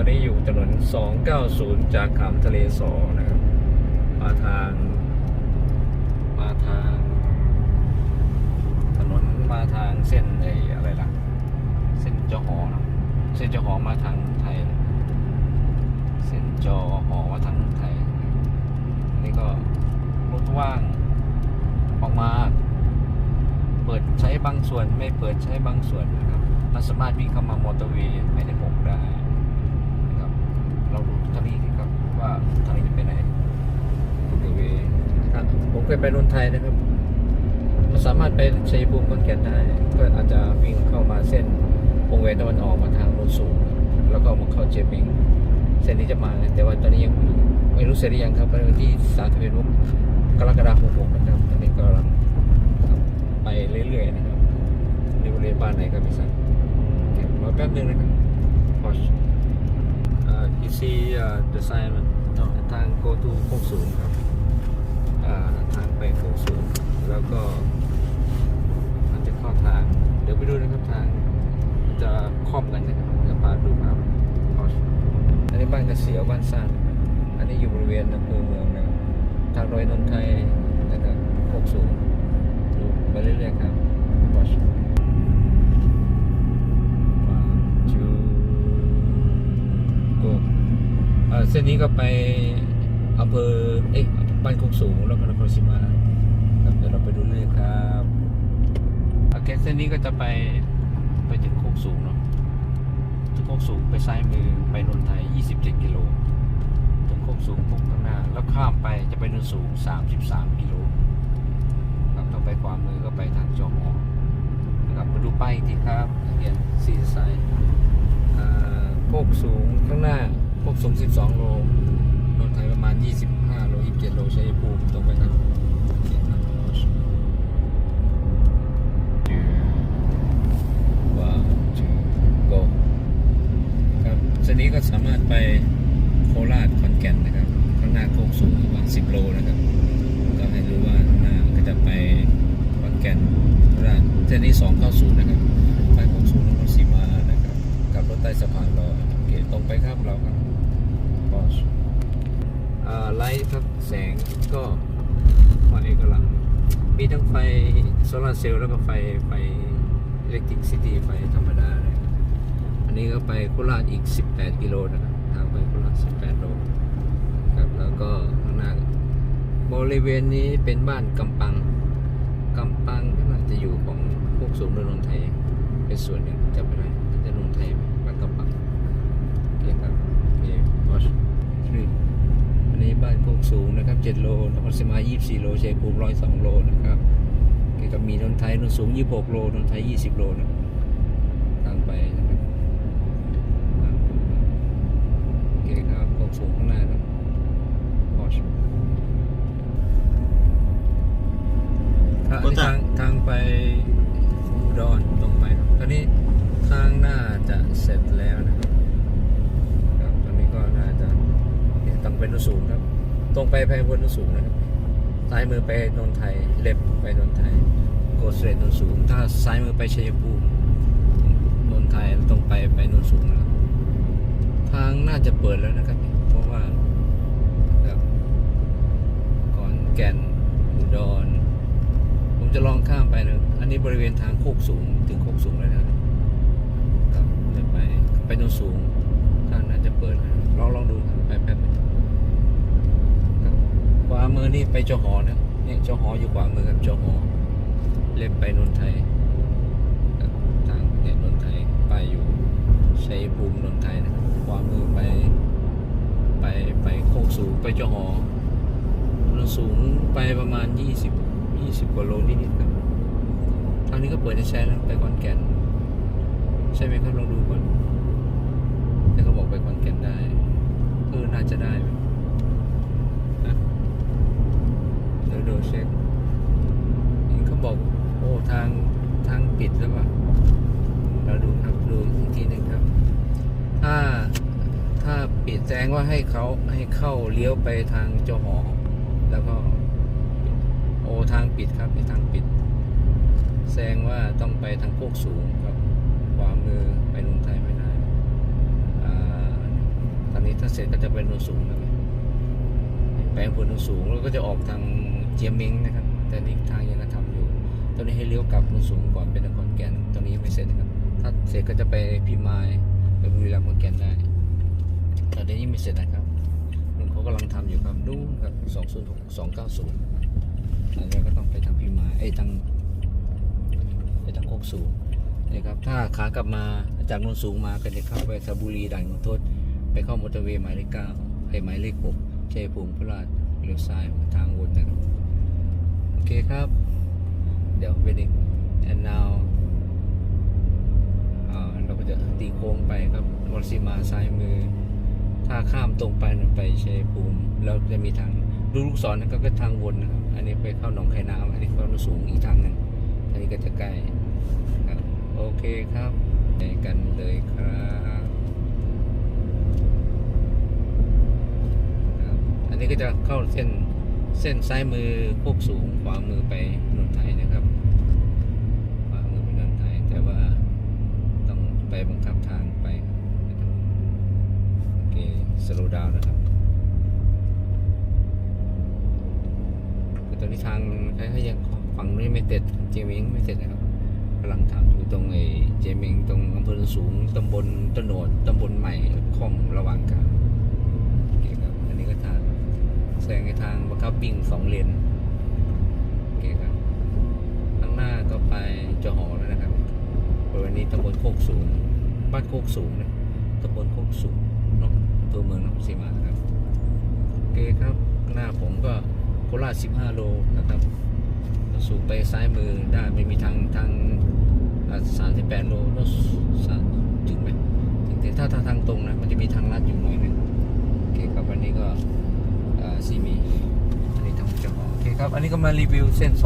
ตอนนี้อยู่ถนน 290 จากขามทะเลสอนะครับมาทาง มาทาง ถนนมาทางเส้นไอ้อะไรล่ะ เส้นจอหอเนะเส้นจอหอมาทางไทย เส้นจอหอมาทางไทยนนี้ก็รถว่างออกมา เปิดใช้บางส่วนไม่เปิดใช้บางส่วนนะครับมันสามารถวิ่งเข้ามามอเตอร์เวย์ไม่ได้หมกได้นะครับ เราดูทางนี้สิครับว่าทางนี้จะไปไหนมอเตอร์เวย์ครับผมเคย ไปนนทไทยนะครับ มันสามารถไปชัยภูมิขอนแก่นได้ ก็อาจจะวิ่งเข้ามาเส้นวงเวียนตะวันออกมาทางโนนสูงแล้วก็มาเข้าเจมิงเส้นนี้จะมาแต่ว่าตอนนี้ยังไม่รู้เสร็จหรือยังครับเป็นวันที่สามสิบเอ็ดกรกฎาคมหกนะครับตอนนี้ก็กำลังครับไปเรื่อยๆนะครับในบริเวณบ้านไหนก็ไม่ทราบเก็บรอแป๊บนึงนะครับพอช uh, you see uh, the sign มันทาง go to โคกสูงครับอ่า ทางไปโคกสูงแล้วก็มันจะเข้าทาง เดี๋ยวไปดูนะครับทางจะคล่อมกันนะครับจะพาดูครับพอชอันนี้บ้านกระเสียวบ้านซ่านอันนี้อยู่บริเวณอำเภอเมืองนะทางดอยนนทไทยนะครับโคกสูงดูไปเรื่อยๆครับพอ่อเส้นนี้ก็ไปอำเภอเอ๊ะ บ้านโคกสูงแล้วก็นครศรีมาครับเดี๋ยวเราไปดูเลยครับโอเคเส้นนี้ก็จะไปไปถึงโคกสูงเนาะถึงโคกสูงไปซ้ายมือไปนนทไทย 27 กิโลถึงโคกสูงปุ๊บข้างหน้า แล้วข้ามไปจะไปนนสูง 33 กิโลครับต้องไปขวามือก็ไปทางจอมอนะครับมาดูป้ายทีครับเขียนซีไซด์โคกสูงข้างหน้าโคกสูง 12 ชัยภูมิตรงไปทางเส้นนี้ก็สามารถไปโคราชขอนแก่นนะครับ ข้างหน้าโคกสูงประมาณ10 โลนะครับ ก็ให้รู้ว่าข้างหน้าก็จะไปขอนแก่นราชเส้นนี้2 9 ก็ไฟกำลัง มีทั้งไฟโซลาร์เซลล์แล้วก็ไฟไฟอิเล็กทริกซิตี้ไฟธรรมดาเลยอันนี้ก็ไปโคราชอีก 18 กิโลนะครับทางไปโคราช 18 โลครับแล้วก็ข้างหน้าบริเวณนี้เป็นบ้านกำปังกำปังก็น่าจะอยู่ของพวกสูงนนทไทยเป็นส่วนหนึ่งจำไม่ได้น่าจะนนทไทยไหมบ้านกำปังโอเคครับโอเคพอชอั นนี้บ้านโคกสูงนะครับ7โลนครศรีมา 24 โลชัยภูมิ102 โลนะครับเกี่ยวกับมีนนทไทยนนสูง 26 โลนนทไทย 20 โลนะครับทางไปนะครับโอเคครับโคกสูงข้างหน้าครับพอชทางทางทางไป ตรงไปไปบนนสูงนะครับซ้ายมือไปนนทไทยเล็บไปนนทไทยโกสเรตนนสูง ถ้าซ้ายมือไปชัยภูมินนทไทยตรงไปไปนนสูงนะครับทางน่าจะเปิดแล้วนะครับ เพราะว่าครับก่อนแก่นอุดร ผมจะลองข้ามไปนะอันนี้บริเวณทางโคกสูงถึงโคกสูงแล้วนะครับจะไปไปนนสูงทางน่าจะเปิดลองลองดูครับไปแป๊บนึง ขวามือนี่ไปจอหอนะนี่ยจอหออยู่ขวามือครับจอหอเล็บไปนนทไทยทางเนี่ยนนทไทยไปอยู่ใชัยภูมินนทไทยนะขวามือไป ไปไปโคกสูงไปจอหอนนสูงไปประมาณ 20 20 กว่าโลนิดๆครับทางนี้ก็เปิดจะใช้แล้วไปขอนแก่น ใช่ไหมครับลองดูก่อนแต่เขาบอกไปขอนแก่นได้เออน่าจะได้ไหม เดี๋ยวดูเช็คนี่เขาบอก โอ้ทางทางปิดแล้วป่ะเราดูครับดูอีกทีหนึ่งครับ ถ้าถ้าปิดแสดงว่าให้เขาให้เข้าเลี้ยวไปทางเจอหอ แล้วก็ โอ้ทางปิดครับเป็นทางปิด แสดงว่าต้องไปทางโคกสูงครับขวามือไปนนทไทยไม่ได้ตอ่าถ้าเสร็จก็จะเป็นโนนสูงแล้วแปลงผลโนนสูงแล้วก็จะออกทาง เจียมเม้งนะครับ แต่นี่ทางยังทำอยู่ตอนนี้ให้เลี้ยวกลับโนนสูงก่อนเป็นนครแก่นตรงนี้ยังไม่เสร็จนะครับ ถ้าเสร็จก็จะไปพิมายไปบุรีรัมย์ขอนแก่นได้แต่เดี๋ยวนี้ไม่เสร็จนะครับนุ่นเขากำลังทำอยู่ครับนู่นครับสองศูนย์หกสองเก้าศูนย์แล้วเราก็ต้องไปทางพิมายเอ้ยทางไปทางโคกสูงนี่ครับถ้าขากลับมาจากนนสูงมาก็จะเข้าไปสระบุรีด่านขุนทดไปเข้ามอเตอร์เวย์หมายเลขเก้าไปหมายเลขหกชัยภูมิพระราชเลี้ยวซ้ายทางวนนะครับ เคครับ เดี๋ยวเป็นอีก and now อ่าเราก็จะตีโค้งไปครับวอลซีมาซ้ายมือ ถ้าข้ามตรงไปนไปชัยภูมิแล้วจะมีทางดูลูกศรนะครับก็ทางวนนะครับ อันนี้ไปเข้าหนองไข่น้ำอันนี้เข้าหนสูงอีกทางหนึ่งอันนี้ก็จะใกล้ครับโอเคครับไปกันเลยครับอันนี้ก็จะเข้าเส้น เส้นซ้ายมือโคกสูงขวามือไปนนทไทยนะครับ ขวามือไปนนทไทย แต่ว่าต้องไปบังคับทางไปโอเคสโลดาวนะครับคือตอนนี้ทางคล้ายๆยังฝั่งนี้ไม่เสร็จเจมิงไม่เสร็จนะครับกำลังทำอยู่ตรงไอ้เจมิงตรงอำเภอสูงตำบลตโนดตำบลใหม่คลองระหว่างกลางโอเคครับอันนี้ก็ทาง แซงในทางบังคับวิ่งสองเลนโอเคครับข้างหน้าก็ไปจอหอแล้วนะครับบริเวณนี้ตำบลโคกสูง บ้านโคกสูงนะตำบลโคกสูงนอะตัวเมืองนครศรีมาครับโอเคครับหน้าผมก็โคราช15 โลนะครับสูงไปซ้ายมือได้ไม่มีทางทางอ่า38โลแล้วสามถึงไหมถึงถ้าทางตรงนะมันจะมีทางลัดอยู่หน่อยนึงโอเคครับวันนี้ก็อ่าซีมี อันนี้ทาง ครับ อันนี้ก็มารีวิวเส้น 2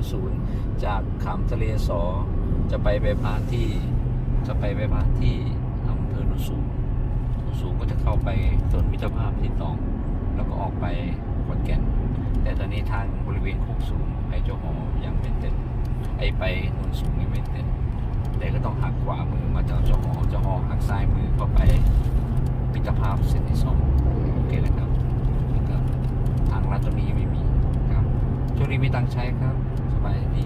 290 จากขามทะเลสอ จะไปไปพานที่ จะไปไปพานที่อำเภอโนนสูงโนนสูงก็จะเข้าไปถนนมิตรภาพที่ตอง แล้วก็ออกไปขอนแก่น แต่ตอนนี้ทางบริเวณโคกสูงไปเจ้าหอยังไม่เต็มไอไปโนนสูงยังไม่เต็มแต่ก็ต้องหักขวามือมาจากเจ้าหอเจ้าหอหักซ้ายมือเข้าไปมิตรภาพเส้นที่สองโอเคเลยครับ ทางลัดตรงนี้ยังไม่มีครับช่วงนี้ มีตังใช้ครับ สบายดี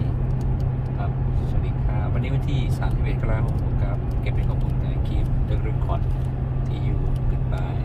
ครับ สวัสดีครับวันนี้วันที่31กรกฎาคมครับ เก็บเป็นข้อมูลในคลิปเรื่องเรื่องคอร์ดที่อยู่ goodbye